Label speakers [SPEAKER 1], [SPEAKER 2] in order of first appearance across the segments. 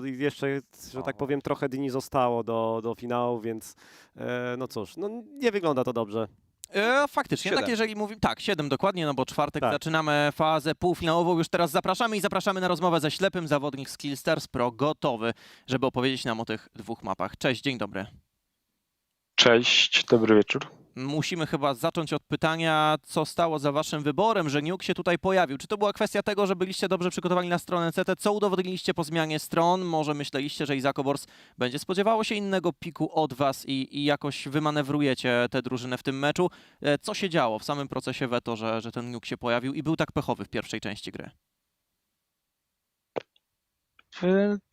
[SPEAKER 1] bo jeszcze, że tak powiem, trochę dni zostało do, do finału, więc e, no cóż, no nie wygląda to dobrze.
[SPEAKER 2] E, faktycznie,
[SPEAKER 3] Siedem.
[SPEAKER 2] tak jeżeli mówimy, tak, 7 dokładnie, no bo czwartek
[SPEAKER 1] Tak.
[SPEAKER 2] zaczynamy fazę półfinałową, już teraz zapraszamy i zapraszamy na rozmowę ze ślepym zawodnik Skillstars Pro gotowy, żeby opowiedzieć nam o tych dwóch mapach. Cześć, dzień dobry.
[SPEAKER 4] Cześć, dobry wieczór.
[SPEAKER 2] Musimy chyba zacząć od pytania, co stało za waszym wyborem, że Nuke się tutaj pojawił. Czy to była kwestia tego, że byliście dobrze przygotowani na stronę CT? Co udowodniliście po zmianie stron? Może myśleliście, że Izako Bors będzie spodziewało się innego piku od was i, i jakoś wymanewrujecie tę drużynę w tym meczu? E, Co się działo w samym procesie Veto, że, że ten Nuke się pojawił i był tak pechowy w pierwszej części gry?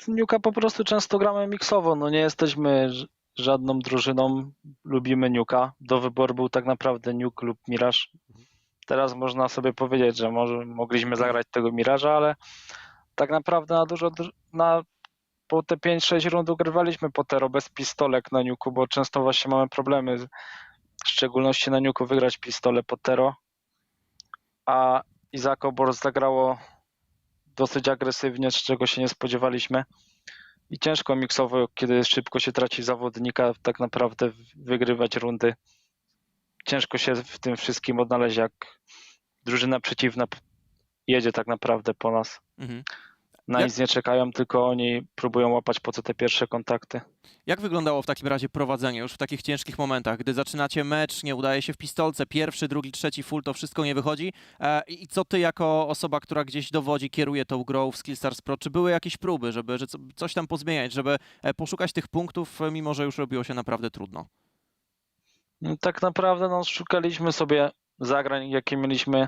[SPEAKER 4] W Niuka po prostu często gramy miksowo, no nie jesteśmy żadną drużyną, lubimy Niuka. Do wyboru był tak naprawdę Niuk lub Miraż. Teraz można sobie powiedzieć, że może mogliśmy zagrać tego Miraża, ale tak naprawdę na dużo, na po te 5-6 rund ugrywaliśmy Potero bez pistolek na Niuku, bo często właśnie mamy problemy, w szczególności na Niuku wygrać pistole Potero, a Izako Bors zagrało dosyć agresywnie, z czego się nie spodziewaliśmy. I ciężko miksowo, kiedy szybko się traci zawodnika, tak naprawdę wygrywać rundy. Ciężko się w tym wszystkim odnaleźć, jak drużyna przeciwna jedzie tak naprawdę po nas.
[SPEAKER 2] Mhm.
[SPEAKER 4] Na nic nie czekają, tylko oni próbują łapać po co te pierwsze kontakty.
[SPEAKER 2] Jak wyglądało w takim razie prowadzenie już w takich ciężkich momentach, gdy zaczynacie mecz, nie udaje się w pistolce, pierwszy, drugi, trzeci full, to wszystko nie wychodzi? E, I co ty jako osoba, która gdzieś dowodzi, kieruje tą grą w Skillstars Pro, czy były jakieś próby, żeby że co- coś tam pozmieniać, żeby e, poszukać tych punktów, e, mimo że już robiło się naprawdę trudno?
[SPEAKER 4] No, tak naprawdę no, szukaliśmy sobie zagrań, jakie mieliśmy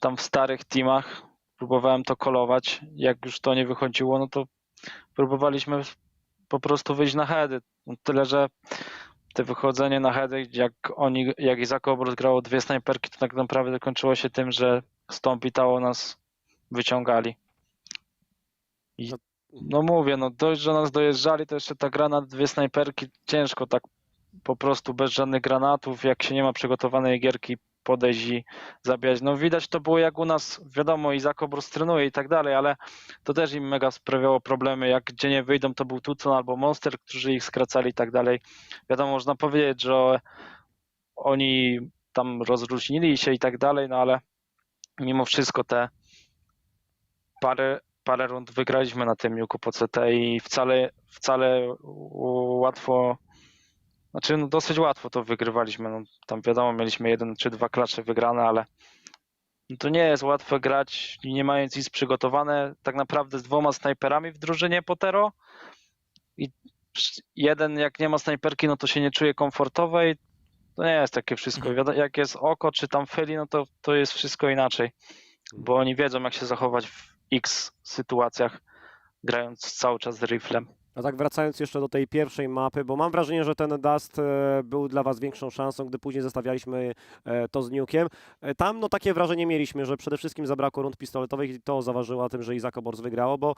[SPEAKER 4] tam w starych teamach. Próbowałem to kolować. Jak już to nie wychodziło, no to próbowaliśmy po prostu wyjść na heady. No, tyle, że te wychodzenie na heady, jak oni, jak grało dwie snajperki, to tak naprawdę kończyło się tym, że Stąd i Tało nas wyciągali. I, no mówię, no dość, że nas dojeżdżali, to jeszcze ta gra na dwie snajperki, ciężko tak po prostu bez żadnych granatów, jak się nie ma przygotowanej gierki, podejść i zabijać. No widać to było jak u nas, wiadomo, Izak Obrus trenuje i tak dalej, ale to też im mega sprawiało problemy. Jak gdzie nie wyjdą, to był Tucson albo Monster, którzy ich skracali i tak dalej. Wiadomo, można powiedzieć, że oni tam rozróżnili się i tak dalej, no ale mimo wszystko te parę, parę rund wygraliśmy na tym Juku po CT i wcale, wcale łatwo znaczy, no dosyć łatwo to wygrywaliśmy. No, tam wiadomo, mieliśmy jeden czy dwa klacze wygrane, ale no to nie jest łatwe grać, nie mając nic przygotowane. Tak naprawdę z dwoma snajperami w drużynie Potero. I jeden, jak nie ma snajperki, no to się nie czuje komfortowo i to nie jest takie wszystko. Wiadomo, jak jest oko, czy tam fyli, no to, to jest wszystko inaczej. Bo oni wiedzą, jak się zachować w X sytuacjach, grając cały czas z riflem.
[SPEAKER 1] A tak wracając jeszcze do tej pierwszej mapy, bo mam wrażenie, że ten Dust e, był dla Was większą szansą, gdy później zestawialiśmy e, to z Nukiem. E, Tam no takie wrażenie mieliśmy, że przede wszystkim zabrakło rund pistoletowych i to zaważyło tym, że Izako Bors wygrało, bo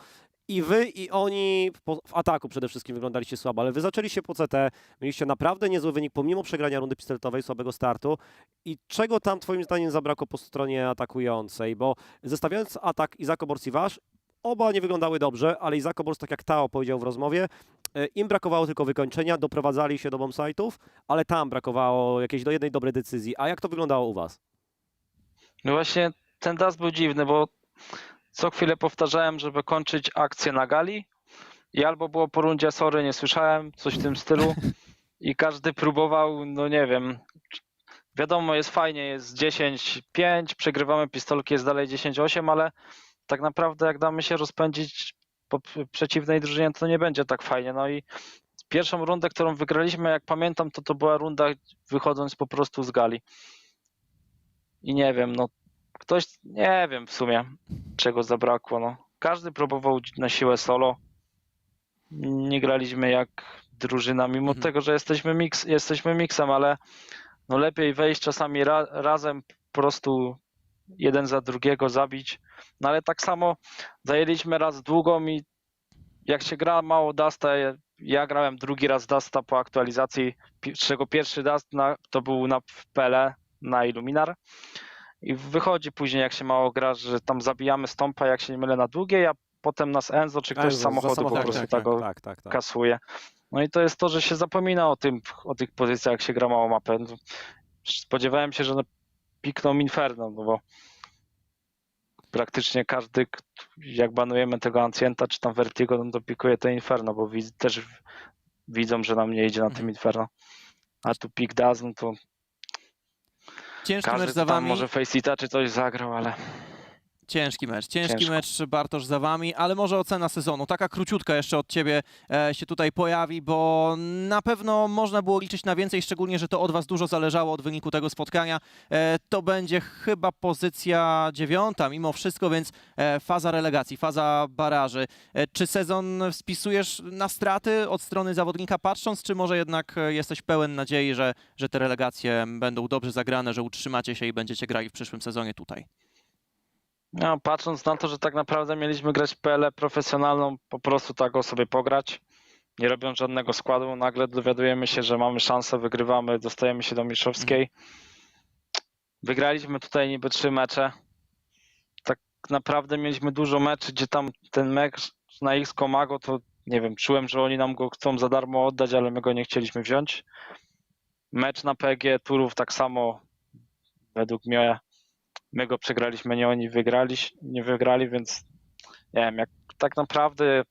[SPEAKER 1] i Wy i oni w, ataku przede wszystkim wyglądaliście słabo, ale Wy zaczęliście po CT, mieliście naprawdę niezły wynik pomimo przegrania rundy pistoletowej, słabego startu i czego tam Twoim zdaniem zabrakło po stronie atakującej, bo zestawiając atak Izako Bors i Wasz, Oba nie wyglądały dobrze, ale Izako Bors, tak jak Tao powiedział w rozmowie, e, im brakowało tylko wykończenia, doprowadzali się do bombsite'ów, ale tam brakowało jakiejś do jednej dobrej decyzji. A jak to wyglądało u Was?
[SPEAKER 4] No właśnie ten dust był dziwny, bo co chwilę powtarzałem, żeby kończyć akcję na gali i albo było po rundzie sorry, nie słyszałem, coś w tym stylu i każdy próbował, no nie wiem, wiadomo jest fajnie, jest 10-5, przegrywamy pistolki, jest dalej 10-8, ale tak naprawdę jak damy się rozpędzić po przeciwnej drużynie, to nie będzie tak fajnie. No i pierwszą rundę, którą wygraliśmy, jak pamiętam, to to była runda wychodząc po prostu z gali. I nie wiem, no ktoś, nie wiem w sumie, czego zabrakło. No. Każdy próbował na siłę solo. Nie graliśmy jak drużyna, mimo
[SPEAKER 2] Mhm.
[SPEAKER 4] tego, że jesteśmy, mix, jesteśmy miksem, ale no lepiej wejść czasami ra, razem, po prostu jeden za drugiego zabić. No ale tak samo zajęliśmy raz długą i jak się gra mało Dusta, ja, grałem drugi raz Dusta po aktualizacji, z czego pierwszy Dust na, to był na PL na Illuminar. I wychodzi później, jak się mało gra, że tam zabijamy stąpa, jak się nie mylę, na długiej, a potem nas Enzo, czy ktoś
[SPEAKER 1] Enzo,
[SPEAKER 4] z samochodu po
[SPEAKER 1] samochodem,
[SPEAKER 4] prostu
[SPEAKER 1] tak,
[SPEAKER 4] tak,
[SPEAKER 1] tak, tak, tak.
[SPEAKER 4] kasuje. No i to jest to, że się zapomina o tym, o tych pozycjach, jak się gra małą mapę. No, Spodziewałem się, że pikną Inferno, no bo praktycznie każdy, jak banujemy tego Ancienta czy tam Vertigo, no to pikuje to Inferno, bo widz, też widzą, że nam nie idzie na tym
[SPEAKER 2] Mhm.
[SPEAKER 4] Inferno. A tu pik Daz, no to
[SPEAKER 2] Ciężki mecz
[SPEAKER 4] każdy
[SPEAKER 2] za
[SPEAKER 4] tam
[SPEAKER 2] wami.
[SPEAKER 4] może Faceita czy coś zagrał, ale
[SPEAKER 2] Ciężki mecz, ciężki
[SPEAKER 4] Ciężko.
[SPEAKER 2] mecz Bartosz za wami, ale może ocena sezonu. Taka króciutka jeszcze od ciebie e, się tutaj pojawi, bo na pewno można było liczyć na więcej, szczególnie, że to od was dużo zależało od wyniku tego spotkania. E, to będzie chyba pozycja dziewiąta mimo wszystko, więc e, faza relegacji, faza baraży. E, czy sezon spisujesz na straty od strony zawodnika patrząc, czy może jednak e, jesteś pełen nadziei, że, że te relegacje będą dobrze zagrane, że utrzymacie się i będziecie grali w przyszłym sezonie tutaj?
[SPEAKER 4] No, patrząc na to, że tak naprawdę mieliśmy grać PL profesjonalną, po prostu tak o sobie pograć, nie robiąc żadnego składu, nagle dowiadujemy się, że mamy szansę, wygrywamy, dostajemy się do mistrzowskiej. Wygraliśmy tutaj niby trzy mecze. Tak naprawdę mieliśmy dużo meczy, gdzie tam ten mecz na X Komago, to nie wiem, czułem, że oni nam go chcą za darmo oddać, ale my go nie chcieliśmy wziąć. Mecz na PG Turów tak samo według mnie my go przegraliśmy, nie oni wygrali, nie wygrali, więc nie wiem, jak tak naprawdę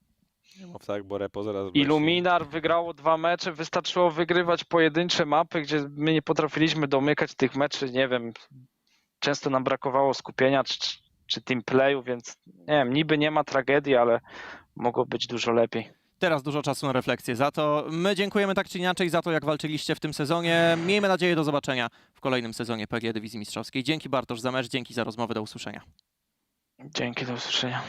[SPEAKER 3] mów tak, bo repo zaraz wleci.
[SPEAKER 4] Illuminar wygrało dwa mecze, wystarczyło wygrywać pojedyncze mapy, gdzie my nie potrafiliśmy domykać tych meczy, nie wiem, często nam brakowało skupienia czy, czy team playu, więc nie wiem, niby nie ma tragedii, ale mogło być dużo lepiej.
[SPEAKER 2] Teraz dużo czasu na refleksję. Za to my dziękujemy tak czy inaczej za to, jak walczyliście w tym sezonie. Miejmy nadzieję do zobaczenia w kolejnym sezonie PG Dywizji Mistrzowskiej. Dzięki Bartosz za mecz, dzięki za rozmowę, do usłyszenia.
[SPEAKER 4] Dzięki, do usłyszenia.